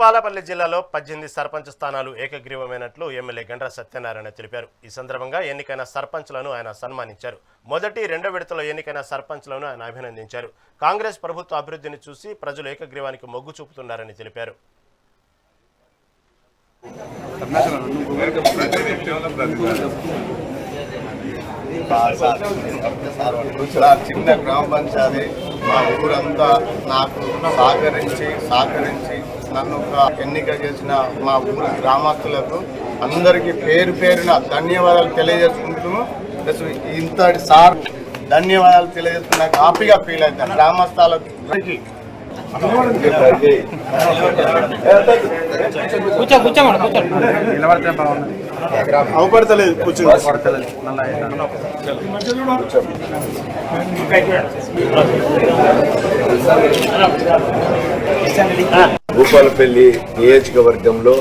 భూపాలపల్లి జిల్లాలో పద్దెనిమిది సర్పంచ్ స్థానాలు ఏకగ్రీవమైనట్లు ఎమ్మెల్యే గండ్ర సత్యనారాయణ తెలిపారు. ఈ సందర్భంగా ఎన్నికైన సర్పంచ్లను ఆయన సన్మానించారు. మొదటి రెండో విడతలో ఎన్నికైన సర్పంచ్లను ఆయన అభినందించారు. కాంగ్రెస్ ప్రభుత్వ అభివృద్ధిని చూసి ప్రజలు ఏకగ్రీవానికి మొగ్గు చూపుతున్నారని తెలిపారు. చిన్న గ్రామ పంచాయతీ మా ఊరంతా నాకు సహకరించి సహకరించి నన్ను ఒక ఎన్నిక చేసిన మా ఊరి గ్రామస్తులకు అందరికీ పేరు పేరున ధన్యవాదాలు తెలియజేసుకుంటున్నాము ప్లస్ ఇంతటి సార్ ధన్యవాదాలు తెలియజేస్తున్నా హ్యాపీగా ఫీల్ అవుతాను. గ్రామస్థాలకు కూర్చో కూర్చోమని కూర్చో అవపడతలేదు కూర్చుని భూపాలపల్లి నియోజకవర్గంలో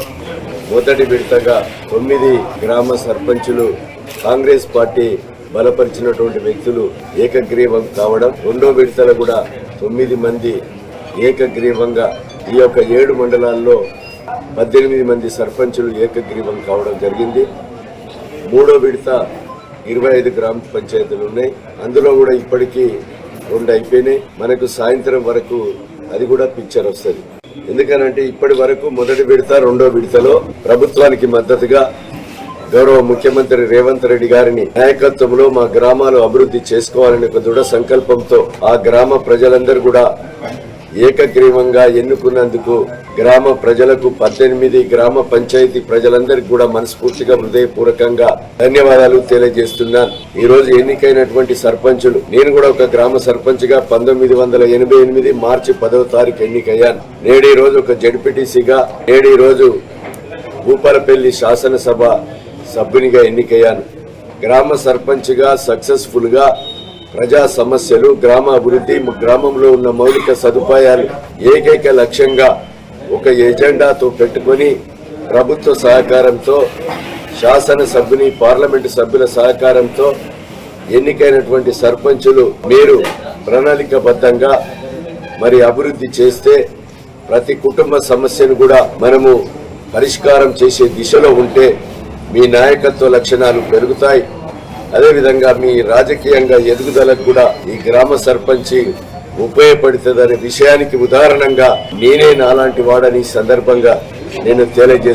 మొదటి విడతగా తొమ్మిది గ్రామ సర్పంచులు కాంగ్రెస్ పార్టీ బలపరిచినటువంటి వ్యక్తులు ఏకగ్రీవం కావడం రెండో విడతలో కూడా తొమ్మిది మంది ఏకగ్రీవంగా ఈ యొక్క ఏడు మండలాల్లో పద్దెనిమిది మంది సర్పంచులు ఏకగ్రీవం కావడం జరిగింది. మూడో విడత ఇరవై ఐదు గ్రామ పంచాయతీలు ఉన్నాయి. అందులో కూడా ఇప్పటికీ రెండు అయిపోయినాయి. మనకు సాయంత్రం వరకు అది కూడా పిక్చర్ వస్తుంది. ఎందుకనంటే ఇప్పటి వరకు మొదటి విడత రెండో విడతలో ప్రభుత్వానికి మద్దతుగా గౌరవ ముఖ్యమంత్రి రేవంత్ రెడ్డి గారిని నాయకత్వంలో మా గ్రామాలు అభివృద్ధి చేసుకోవాలనే ఒక దృఢ సంకల్పంతో ఆ గ్రామ ప్రజలందరూ కూడా ఏకగ్రీవంగా ఎన్నుకున్నందుకు గ్రామ ప్రజలకు పద్దెనిమిది గ్రామ పంచాయతీ ప్రజలందరికీ కూడా మనస్ఫూర్తిగా హృదయపూర్వకంగా ధన్యవాదాలు తెలియజేస్తున్నాను. ఈ రోజు ఎన్నికైనటువంటి సర్పంచులు నేను కూడా ఒక గ్రామ సర్పంచ్గా పంతొమ్మిది వందల ఎనభై ఎనిమిది మార్చి పదవ తారీఖు ఎన్నికయ్యాను. నేడు ఈ రోజు ఒక జడ్పీటీసీగా నేడు ఈ రోజు భూపాలపల్లి శాసనసభ సభ్యునిగా ఎన్నికయ్యాను. గ్రామ సర్పంచ్గా సక్సెస్ఫుల్గా ప్రజా సమస్యలు గ్రామ అభివృద్ధి గ్రామంలో ఉన్న మౌలిక సదుపాయాలు ఏకైక లక్ష్యంగా ఒక ఎజెండాతో పెట్టుకొని ప్రభుత్వ సహకారంతో శాసన సభ్యుని పార్లమెంటు సభ్యుల సహకారంతో ఎన్నికైనటువంటి సర్పంచులు మీరు ప్రణాళికబద్ధంగా మరి అభివృద్ధి చేస్తే ప్రతి కుటుంబ సమస్యను కూడా మనము పరిష్కారం చేసే దిశలో ఉంటే మీ నాయకత్వ లక్షణాలు పెరుగుతాయి. అదేవిధంగా మీ రాజకీయంగా ఎదుగుదలకు కూడా ఈ గ్రామ సర్పంచి ఉపయోగపడుతుందనే విషయానికి ఉదాహరణంగా నేనే నాలాంటి వాడని ఈ సందర్భంగా నేను తెలియజేస్తాను